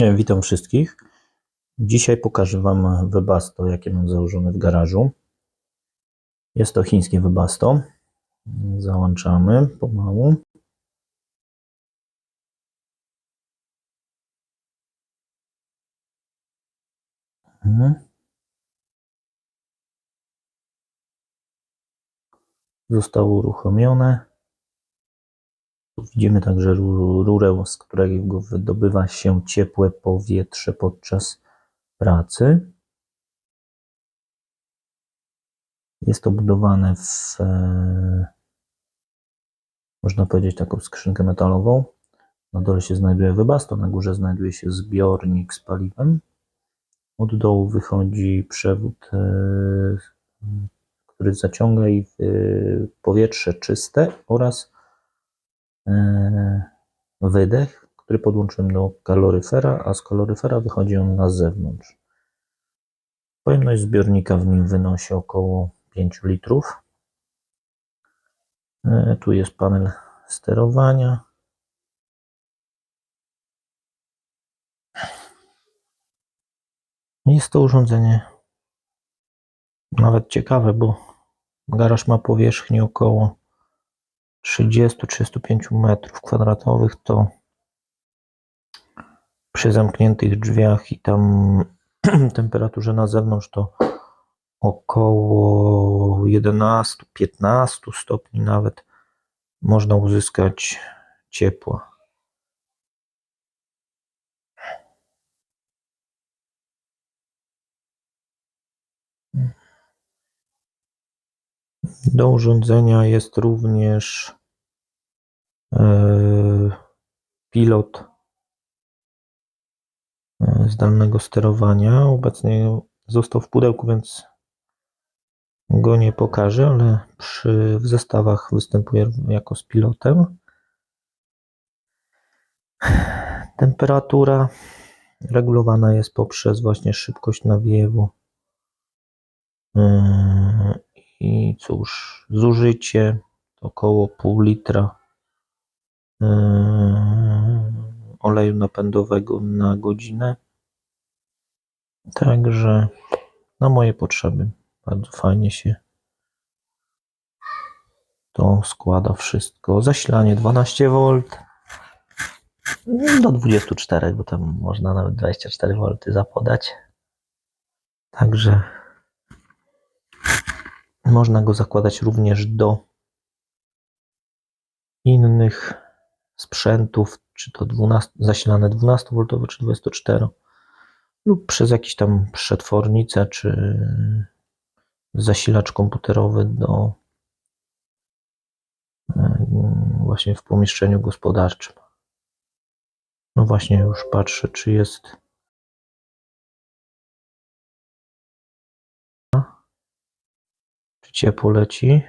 Witam wszystkich. Dzisiaj pokażę Wam Webasto, jakie mam założone w garażu. Jest to chińskie Webasto. Załączamy pomału. Mhm. Zostało uruchomione. Widzimy także ru- rurę, z którego wydobywa się ciepłe powietrze podczas pracy. Jest to budowane w, e, można powiedzieć, taką skrzynkę metalową. Na dole się znajduje wybasto, na górze znajduje się zbiornik z paliwem. Od dołu wychodzi przewód, e, który zaciąga i e, powietrze czyste oraz wydech, który podłączyłem do kaloryfera, a z kaloryfera wychodzi on na zewnątrz. Pojemność zbiornika w nim wynosi około 5 litrów. E, Tu jest panel sterowania. Jest to urządzenie nawet ciekawe, bo garaż ma powierzchnię około 30-35 metrów kwadratowych, to przy zamkniętych drzwiach i tam temperaturze na zewnątrz to około 11-15 stopni nawet można uzyskać ciepła. Do urządzenia jest również pilot e, zdalnego sterowania. Obecnie został w pudełku, więc go nie pokażę, ale przy, w zestawach występuje jako z pilotem. Temperatura regulowana jest poprzez właśnie szybkość nawiewu. Yy, I cóż, zużycie to około pół litra oleju napędowego na godzinę. Także na moje potrzeby bardzo fajnie się to składa wszystko. Zasilanie 12V do 24, bo tam można nawet 24V zapodać. Także można go zakładać również do innych sprzętów, czy to 12, zasilane 12V, czy 24, lub przez jakiś tam przetwornicę, czy zasilacz komputerowy do e, właśnie w pomieszczeniu gospodarczym. No właśnie, już patrzę, czy jest. Czy ciepło leci?